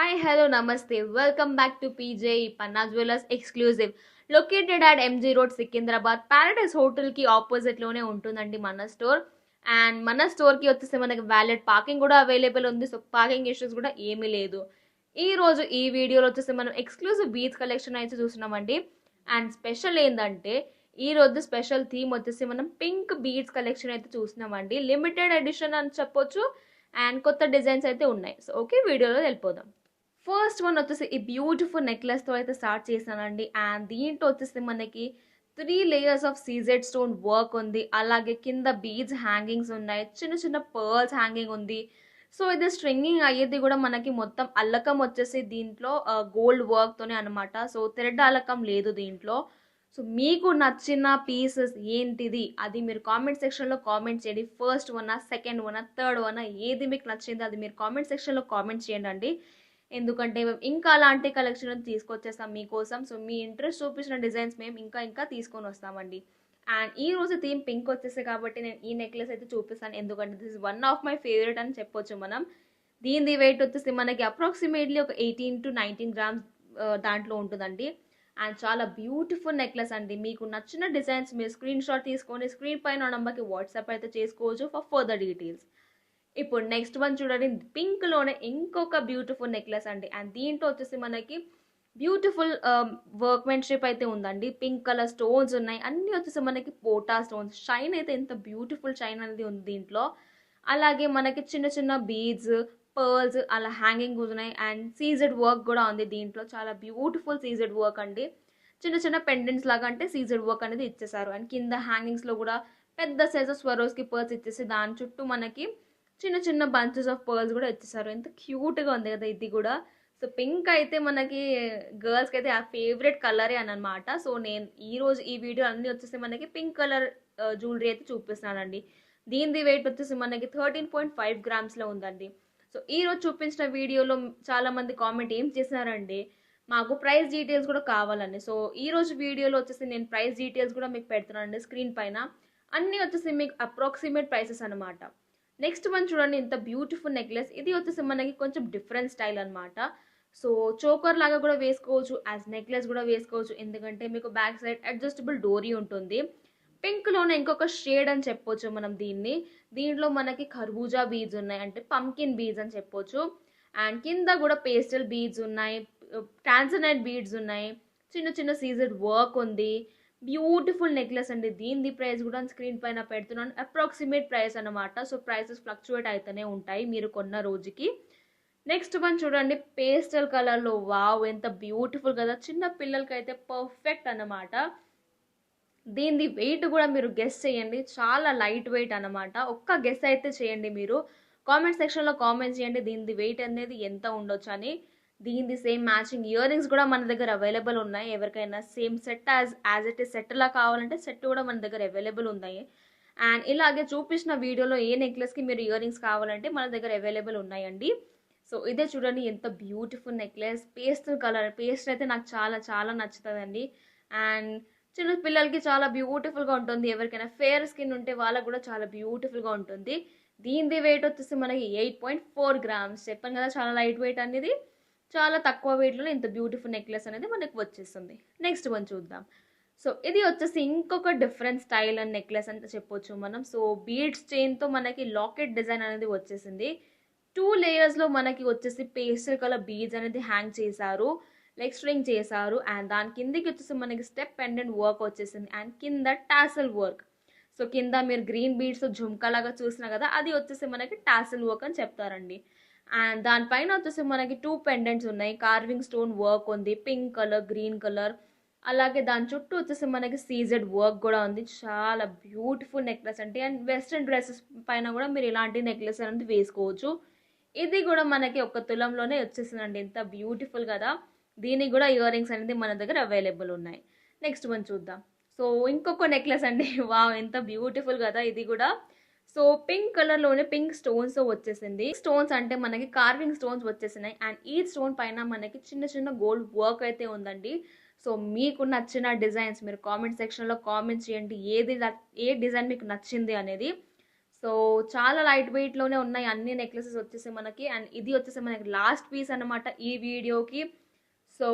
Hi hello నమస్తే welcome back to PJ Panna jewellers exclusive located at MG road Secunderabad Paradise హోటల్కి ఆపోజిట్లోనే ఉంటుందండి మన స్టోర్ అండ్ మన స్టోర్కి వచ్చేసి మనకి వ్యాలెట్ పార్కింగ్ కూడా అవైలబుల్ ఉంది సో పార్కింగ్ ఇష్యూస్ కూడా ఏమీ లేదు. ఈ రోజు ఈ వీడియోలో వచ్చేసి మనం ఎక్స్క్లూజివ్ బీచ్ కలెక్షన్ అయితే చూస్తున్నామండి. అండ్ స్పెషల్ ఏంటంటే ఈ రోజు స్పెషల్ థీమ్ వచ్చేసి మనం పింక్ బీడ్స్ కలెక్షన్ అయితే చూస్తున్నామండి. లిమిటెడ్ ఎడిషన్ అని చెప్పొచ్చు. అండ్ కొత్త డిజైన్స్ అయితే ఉన్నాయి. సో ఓకే వీడియోలో వెళ్ళిపోదాం. ఫస్ట్ వన్ వచ్చేసి ఈ బ్యూటిఫుల్ నెక్లెస్తో అయితే స్టార్ట్ చేశానండి. అండ్ దీంట్లో వచ్చేసి మనకి three layers of CZ stone work ఉంది. అలాగే కింద బీడ్స్ హ్యాంగింగ్స్ ఉన్నాయి. చిన్న చిన్న పర్ల్స్ హ్యాంగింగ్ ఉంది. సో ఇది స్ట్రింగింగ్ అయ్యేది కూడా మనకి మొత్తం అల్లకం వచ్చేసి దీంట్లో గోల్డ్ వర్క్తోనే అనమాట సో థ్రెడ్ అల్లకం లేదు దీంట్లో. సో మీకు నచ్చిన పీసెస్ ఏంటిది? అది మీరు కామెంట్ సెక్షన్లో కామెంట్ చేయండి. First one second one third one ఏది మీకు నచ్చింది అది మీరు కామెంట్ సెక్షన్లో కామెంట్ చేయండి అండి ఎందుకంటే మేము ఇంకా అలాంటి కలెక్షన్ తీసుకొచ్చేస్తాం మీకోసం. సో మీ ఇంట్రెస్ట్ చూపించిన డిజైన్స్ మేము ఇంకా ఇంకా తీసుకొని వస్తామండి. అండ్ ఈ రోజు థీమ్ పింక్ వచ్చేసి కాబట్టి నేను ఈ నెక్లెస్ అయితే చూపిస్తాను. ఎందుకంటే this is one of my favourite అని చెప్పొచ్చు మనం. దీని వెయిట్ వచ్చేసి మనకి అప్రాక్సిమేట్లీ ఒక ఎయిటీన్ టు నైన్టీన్ గ్రామ్స్ దాంట్లో ఉంటుందండి. అండ్ చాలా బ్యూటిఫుల్ నెక్లెస్ అండి. మీకు నచ్చిన డిజైన్స్ మీరు స్క్రీన్ షాట్ తీసుకొని స్క్రీన్ పైన నెంబర్కి వాట్సాప్ అయితే చేసుకోవచ్చు ఫర్ ఫర్దర్ డీటెయిల్స్ ఇప్పుడు నెక్స్ట్ వన్ చూడండి. పింక్లోనే ఇంకొక బ్యూటిఫుల్ నెక్లెస్ అండి. అండ్ దీంట్లో వచ్చేసి మనకి బ్యూటిఫుల్ వర్క్మెన్షిప్ um, అయితే ఉందండి. పింక్ కలర్ స్టోన్స్ ఉన్నాయి. అన్నీ వచ్చేసి మనకి పోటా స్టోన్స్ షైన్ అయితే ఎంత బ్యూటిఫుల్ షైన్ అనేది ఉంది దీంట్లో. అలాగే మనకి చిన్న చిన్న బీడ్స్ పర్ల్స్ అలా హ్యాంగింగ్ ఉన్నాయి. అండ్ సీజెడ్ వర్క్ కూడా ఉంది దీంట్లో. చాలా బ్యూటిఫుల్ సీజెడ్ వర్క్ అండి. చిన్న చిన్న పెండెంట్స్ లాగా అంటే సీజెడ్ వర్క్ అనేది ఇచ్చేసారు అండ్ కింద హ్యాంగింగ్స్లో కూడా పెద్ద సైజ్ స్వరోస్కి పర్ల్స్ ఇచ్చేసి దాని చుట్టూ మనకి చిన్న చిన్న బంచెస్ ఆఫ్ పర్ల్స్ కూడా ఇచ్చేసారు ఎంత క్యూట్గా ఉంది కదా ఇది కూడా. సో పింక్ అయితే మనకి గర్ల్స్కి అయితే ఆ ఫేవరెట్ కలరే అని అనమాట సో నేను ఈ రోజు ఈ వీడియో అన్నీ వచ్చేసి మనకి పింక్ కలర్ జ్యువెలరీ అయితే చూపిస్తున్నానండి. దీనిది వెయిట్ వచ్చేసి మనకి థర్టీన్ పాయింట్ ఫైవ్ గ్రామ్స్లో ఉందండి. సో ఈ రోజు చూపించిన వీడియోలో చాలామంది కామెంట్ ఏం చేశారండి మాకు ప్రైస్ డీటెయిల్స్ కూడా కావాలండి. సో ఈ రోజు వీడియోలో వచ్చేసి నేను ప్రైస్ డీటెయిల్స్ కూడా మీకు పెడుతున్నానండి స్క్రీన్ పైన. అన్నీ వచ్చేసి మీకు అప్రాక్సిమేట్ ప్రైసెస్ అనమాట నెక్స్ట్ వన్ చూడండి ఇంత బ్యూటిఫుల్ నెక్లెస్ ఇది వచ్చేసి మనకి కొంచెం డిఫరెంట్ స్టైల్ అనమాట సో చోకర్ లాగా కూడా వేసుకోవచ్చు యాజ్ నెక్లెస్ కూడా వేసుకోవచ్చు. ఎందుకంటే మీకు బ్యాక్ సైడ్ అడ్జస్టబుల్ డోరీ ఉంటుంది. పింక్లోనే ఇంకొక షేడ్ అని చెప్పొచ్చు మనం దీన్ని. దీంట్లో మనకి ఖర్బూజా బీడ్స్ ఉన్నాయి అంటే పంకిన్ బీడ్స్ అని చెప్పొచ్చు. అండ్ కింద కూడా పేస్టల్ బీడ్స్ ఉన్నాయి ట్రాన్సనైట్ బీడ్స్ ఉన్నాయి. చిన్న చిన్న సీజర్ వర్క్ ఉంది. బ్యూటిఫుల్ నెక్లెస్ అండి. దీని ప్రైస్ కూడా స్క్రీన్ పైన పెడుతున్నాను. అప్రాక్సిమేట్ ప్రైస్ అనమాట సో ప్రైసెస్ ఫ్లక్చువేట్ అవుతూనే ఉంటాయి మీరు కొన్న రోజుకి. నెక్స్ట్ వన్ చూడండి. పేస్టల్ కలర్లో వావ్ ఎంత బ్యూటిఫుల్ కదా. చిన్న పిల్లలకి అయితే పర్ఫెక్ట్ అన్నమాట. దీని వెయిట్ కూడా మీరు గెస్ చేయండి. చాలా లైట్ వెయిట్ అనమాట ఒక్క గెస్ అయితే చేయండి మీరు. కామెంట్ సెక్షన్లో కామెంట్ చేయండి. దీని వెయిట్ అనేది ఎంత ఉండొచ్చు అని దీనిది సేమ్ మ్యాచింగ్ ఇయర్ రింగ్స్ కూడా మన దగ్గర అవైలబుల్ ఉన్నాయి. ఎవరికైనా same set as as it is set లా కావాలంటే సెట్ కూడా మన దగ్గర అవైలబుల్ ఉన్నాయి. అండ్ ఇలాగే చూపించిన వీడియోలో ఏ నెక్లెస్కి మీరు ఇయర్ రింగ్స్ కావాలంటే మన దగ్గర అవైలబుల్ ఉన్నాయండి. సో ఇదే చూడండి ఎంత beautiful necklace paste colour paste అయితే నాకు చాలా చాలా నచ్చుతుందండి. అండ్ చిన్న పిల్లలకి చాలా బ్యూటిఫుల్గా ఉంటుంది. ఎవరికైనా ఫేర్ స్కిన్ ఉంటే వాళ్ళకి కూడా చాలా బ్యూటిఫుల్గా ఉంటుంది. దీనిది వెయిట్ వచ్చేసి మనకి ఎయిట్ పాయింట్ ఫోర్ గ్రామ్స్ చెప్పాను కదా చాలా లైట్ వెయిట్ అనేది. చాలా తక్కువ వెయిట్లో ఇంత బ్యూటిఫుల్ నెక్లెస్ అనేది మనకు వచ్చేస్తుంది. నెక్స్ట్ వన్ చూద్దాం. సో ఇది వచ్చేసి ఇంకొక డిఫరెంట్ స్టైల్ అండ్ నెక్లెస్ అని చెప్పొచ్చు మనం. సో బీడ్స్ చైన్తో మనకి లాకెట్ డిజైన్ అనేది వచ్చేసింది. టూ లేయర్స్లో మనకి వచ్చేసి పేస్టల్ కలర్ బీడ్స్ అనేది హ్యాంగ్ చేశారు లెగ్ స్ట్రింగ్ చేశారు. అండ్ దాని కిందకి వచ్చేసి మనకి స్టెప్ పెండెంట్ వర్క్ వచ్చేసింది. అండ్ కింద టాసల్ వర్క్ సో కింద మీరు గ్రీన్ బీడ్స్ జుమ్కాలాగా చూసినా కదా అది వచ్చేసి మనకి టాసల్ వర్క్ అని చెప్తారండి. అండ్ దానిపైన వచ్చేసి మనకి టూ పెండెంట్స్ ఉన్నాయి. కార్వింగ్ స్టోన్ వర్క్ ఉంది. పింక్ కలర్ గ్రీన్ కలర్ అలాగే దాని చుట్టూ వచ్చేసి మనకి సీజెడ్ వర్క్ కూడా ఉంది. చాలా బ్యూటిఫుల్ నెక్లెస్ అంటే అండ్ వెస్ట్రన్ డ్రెస్సెస్ పైన కూడా మీరు ఇలాంటి నెక్లెస్ అనేది వేసుకోవచ్చు. ఇది కూడా మనకి ఒక తులంలోనే వచ్చేసిందండి. ఎంత బ్యూటిఫుల్ కదా. దీనికి కూడా ఇయర్ రింగ్స్ అనేది మన దగ్గర అవైలబుల్ ఉన్నాయి. నెక్స్ట్ వన్ చూద్దాం. సో ఇంకొక నెక్లెస్ అండి. వా ఎంత బ్యూటిఫుల్ కదా. ఇది కూడా. సో పింక్ కలర్లోనే పింక్ స్టోన్స్ వచ్చేసింది. స్టోన్స్ అంటే మనకి కార్వింగ్ స్టోన్స్ వచ్చేసినాయి. అండ్ ఈ స్టోన్ పైన మనకి చిన్న చిన్న గోల్డ్ వర్క్ అయితే ఉందండి. సో మీకు నచ్చిన డిజైన్స్ మీరు కామెంట్ సెక్షన్లో కామెంట్ చేయండి. ఏది ఏ డిజైన్ మీకు నచ్చింది అనేది. సో చాలా లైట్ వెయిట్లోనే ఉన్నాయి. అన్ని నెక్లెసెస్ వచ్చేసి మనకి. అండ్ ఇది వచ్చేసి మనకి లాస్ట్ పీస్ అనమాట ఈ వీడియోకి so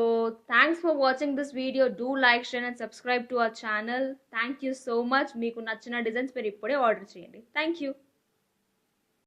thanks for watching this video do like share and subscribe to our channel thank you so much మీకు నచ్చిన డిజైన్స్ మీరు ఇప్పుడే ఆర్డర్ చేయండి. Thank you